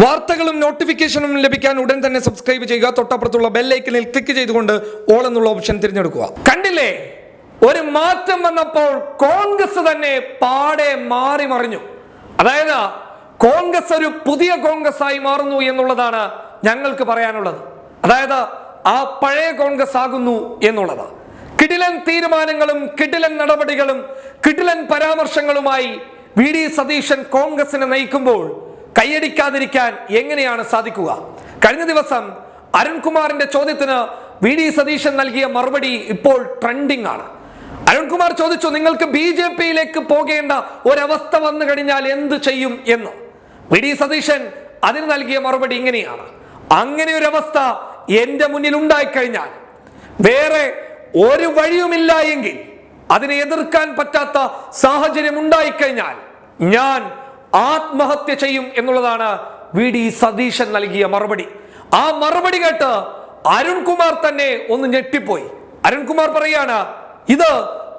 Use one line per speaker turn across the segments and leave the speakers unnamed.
വാർത്തകളും നോട്ടിഫിക്കേഷനും ലഭിക്കാൻ ഉടൻ തന്നെ സബ്സ്ക്രൈബ് ചെയ്യുക. തൊട്ടപ്പുറത്തുള്ള ബെല്ലൈക്കനിൽ ക്ലിക്ക് ചെയ്തുകൊണ്ട് ഓൾ എന്നുള്ള ഓപ്ഷൻ തിരഞ്ഞെടുക്കുക. കണ്ടില്ലേ? ഒരു മാറ്റം വന്നപ്പോൾ കോൺഗ്രസ് തന്നെ പാടെ മാറി മറിഞ്ഞു. അതായത് കോൺഗ്രസ് ഒരു പുതിയ കോൺഗ്രസ് ആയി മാറുന്നു എന്നുള്ളതാണ് ഞങ്ങൾക്ക് പറയാനുള്ളത്. അതായത് ആ പഴയ കോൺഗ്രസ് ആകുന്നു എന്നുള്ളത്. കിടിലൻ തീരുമാനങ്ങളും കിടിലൻ നടപടികളും കിടിലൻ പരാമർശങ്ങളുമായി വി ഡി സതീശൻ കോൺഗ്രസിനെ നയിക്കുമ്പോൾ കൈയടിക്കാതിരിക്കാൻ എങ്ങനെയാണ് സാധിക്കുക? കഴിഞ്ഞ ദിവസം അരുൺകുമാറിന്റെ ചോദ്യത്തിന് വി ഡി സതീശൻ നൽകിയ മറുപടി ഇപ്പോൾ ട്രെൻഡിംഗ് ആണ്. അരുൺകുമാർ ചോദിച്ചു നിങ്ങൾക്ക് ബി ജെ പിയിലേക്ക് പോകേണ്ട ഒരവസ്ഥ വന്നു കഴിഞ്ഞാൽ എന്ത് ചെയ്യും എന്ന്? വി ഡി സതീശൻ അതിന് നൽകിയ മറുപടി ഇങ്ങനെയാണ്. അങ്ങനെ ഒരു അവസ്ഥ എന്റെ മുന്നിൽ ഉണ്ടായിക്കഴിഞ്ഞാൽ വേറെ ഒരു വഴിയുമില്ല എങ്കിൽ അതിനെ എതിർക്കാൻ പറ്റാത്ത സാഹചര്യം ഉണ്ടായിക്കഴിഞ്ഞാൽ ഞാൻ ആത്മഹത്യ ചെയ്യും എന്നുള്ളതാണ് വി ഡി സതീശൻ നൽകിയ മറുപടി. ആ മറുപടി കേട്ട് അരുൺകുമാർ തന്നെ ഒന്ന് ഞെട്ടിപ്പോയി. അരുൺകുമാർ പറയാണ് ഇത്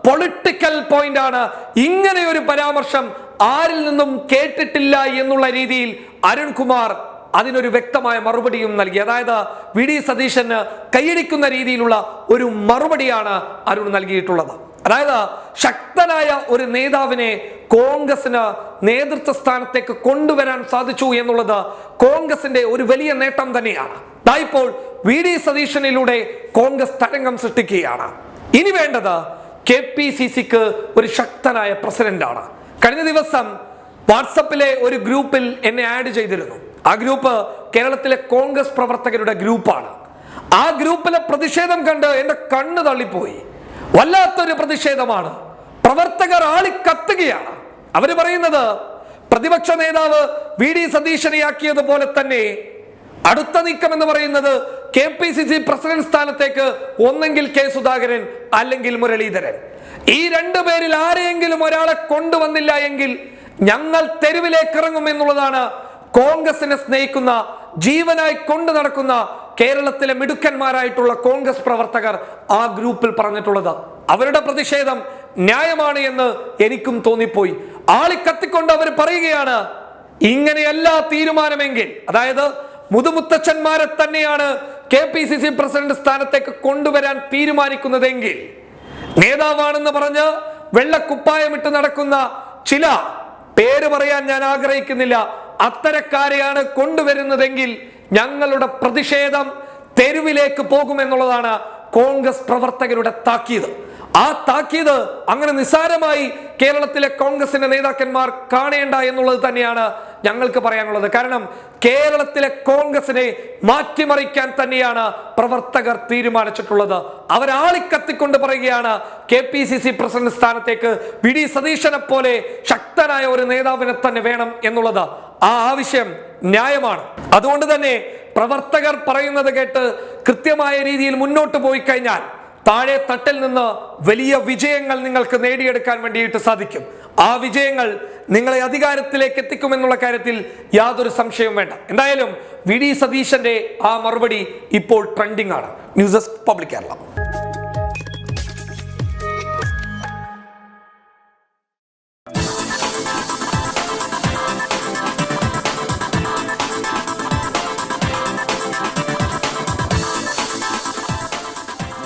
പൊളിറ്റിക്കൽ പോയിന്റ് ആണ് ഇങ്ങനെ ഒരു പരാമർശം ആരിൽ നിന്നും കേട്ടിട്ടില്ല എന്നുള്ള രീതിയിൽ അരുൺകുമാർ അതിനൊരു വ്യക്തമായ മറുപടിയും നൽകി. അതായത് വി ഡി സതീശന് കൈയടിക്കുന്ന രീതിയിലുള്ള ഒരു മറുപടിയാണ് അരുൺ നൽകിയിട്ടുള്ളത്. അതായത് ശക്തനായ ഒരു നേതാവിനെ കോൺഗ്രസിന് നേതൃത്വ സ്ഥാനത്തേക്ക് കൊണ്ടുവരാൻ സാധിച്ചു എന്നുള്ളത് കോൺഗ്രസിന്റെ ഒരു വലിയ നേട്ടം തന്നെയാണ്. ഇപ്പോൾ വി ഡി സതീശനിലൂടെ കോൺഗ്രസ് തരംഗം സൃഷ്ടിക്കുകയാണ്. ഇനി വേണ്ടത് കെ പി സി സിക്ക് ഒരു ശക്തനായ പ്രസിഡന്റാണ്. കഴിഞ്ഞ ദിവസം വാട്സപ്പിലെ ഒരു ഗ്രൂപ്പിൽ എന്നെ ആഡ് ചെയ്തിരുന്നു. ആ ഗ്രൂപ്പ് കേരളത്തിലെ കോൺഗ്രസ് പ്രവർത്തകരുടെ ഗ്രൂപ്പാണ്. ആ ഗ്രൂപ്പിലെ പ്രതിഷേധം കണ്ട് എന്റെ കണ്ണ് തള്ളിപ്പോയി. വല്ലാത്തൊരു പ്രതിഷേധമാണ്. പ്രവർത്തകർ ആളിക്കത്തുകയാണ്. അവർ പറയുന്നത് പ്രതിപക്ഷ നേതാവ് വി ഡി സതീശനെയാക്കിയതുപോലെ തന്നെ അടുത്ത നീക്കം എന്ന് പറയുന്നത് K P C C president സ്ഥാനത്തേക്ക് ഒന്നെങ്കിൽ കെ സുധാകരൻ അല്ലെങ്കിൽ മുരളീധരൻ. ഈ രണ്ടു പേരിൽ ആരെയെങ്കിലും ഒരാളെ കൊണ്ടുവന്നില്ല എങ്കിൽ ഞങ്ങൾ തെരുവിലേക്ക് ഇറങ്ങും എന്നുള്ളതാണ് കോൺഗ്രസിനെ സ്നേഹിക്കുന്ന ജീവനായി കൊണ്ടു നടക്കുന്ന കേരളത്തിലെ മിടുക്കന്മാരായിട്ടുള്ള കോൺഗ്രസ് പ്രവർത്തകർ ആ ഗ്രൂപ്പിൽ പറഞ്ഞിട്ടുള്ളത്. അവരുടെ പ്രതിഷേധം ന്യായമാണ് എന്ന് എനിക്കും തോന്നിപ്പോയി. ആളിക്കത്തിക്കൊണ്ട് അവർ പറയുകയാണ് ഇങ്ങനെയല്ല തീരുമാനമെങ്കിൽ അതായത് മുതുമുത്തച്ഛന്മാരെ തന്നെയാണ് K P C C president സ്ഥാനത്തേക്ക് കൊണ്ടുവരാൻ തീരുമാനിക്കുന്നതെങ്കിൽ. നേതാവാണെന്ന് പറഞ്ഞ് വെള്ളക്കുപ്പായമിട്ട് നടക്കുന്ന ചില പേര് പറയാൻ ഞാൻ ആഗ്രഹിക്കുന്നില്ല. അത്തരക്കാരെയാണ് കൊണ്ടുവരുന്നതെങ്കിൽ ഞങ്ങളുടെ പ്രതിഷേധം തെരുവിലേക്ക് പോകുമെന്നുള്ളതാണ് കോൺഗ്രസ് പ്രവർത്തകരുടെ താക്കീത്. ആ താക്കീത് അങ്ങനെ നിസ്സാരമായി കേരളത്തിലെ കോൺഗ്രസിന്റെ നേതാക്കന്മാർ കാണേണ്ട എന്നുള്ളത് തന്നെയാണ് ഞങ്ങൾക്ക് പറയാനുള്ളത്. കാരണം കേരളത്തിലെ കോൺഗ്രസിനെ മാറ്റിമറിക്കാൻ തന്നെയാണ് പ്രവർത്തകർ തീരുമാനിച്ചിട്ടുള്ളത്. അവരാളിക്കത്തിക്കൊണ്ട് പറയുകയാണ് K P C C president സ്ഥാനത്തേക്ക് വി ഡി സതീശനെ പോലെ ശക്തനായ ഒരു നേതാവിനെ തന്നെ വേണം എന്നുള്ളത്. ആ ആവശ്യം ന്യായമാണ്. അതുകൊണ്ട് തന്നെ പ്രവർത്തകർ പറയുന്നത് കേട്ട് കൃത്യമായ രീതിയിൽ മുന്നോട്ട് പോയി കഴിഞ്ഞാൽ താഴെ തട്ടിൽ നിന്ന് വലിയ വിജയങ്ങൾ നിങ്ങൾക്ക് നേടിയെടുക്കാൻ വേണ്ടിയിട്ട് സാധിക്കും. ആ വിജയങ്ങൾ നിങ്ങളെ അധികാരത്തിലേക്ക് എത്തിക്കുമെന്നുള്ള കാര്യത്തിൽ യാതൊരു സംശയവും വേണ്ട. എന്തായാലും വി ഡി സതീശന്റെ ആ മറുപടി ഇപ്പോൾ ട്രെൻഡിംഗ് ആണ്. News desk public Kerala.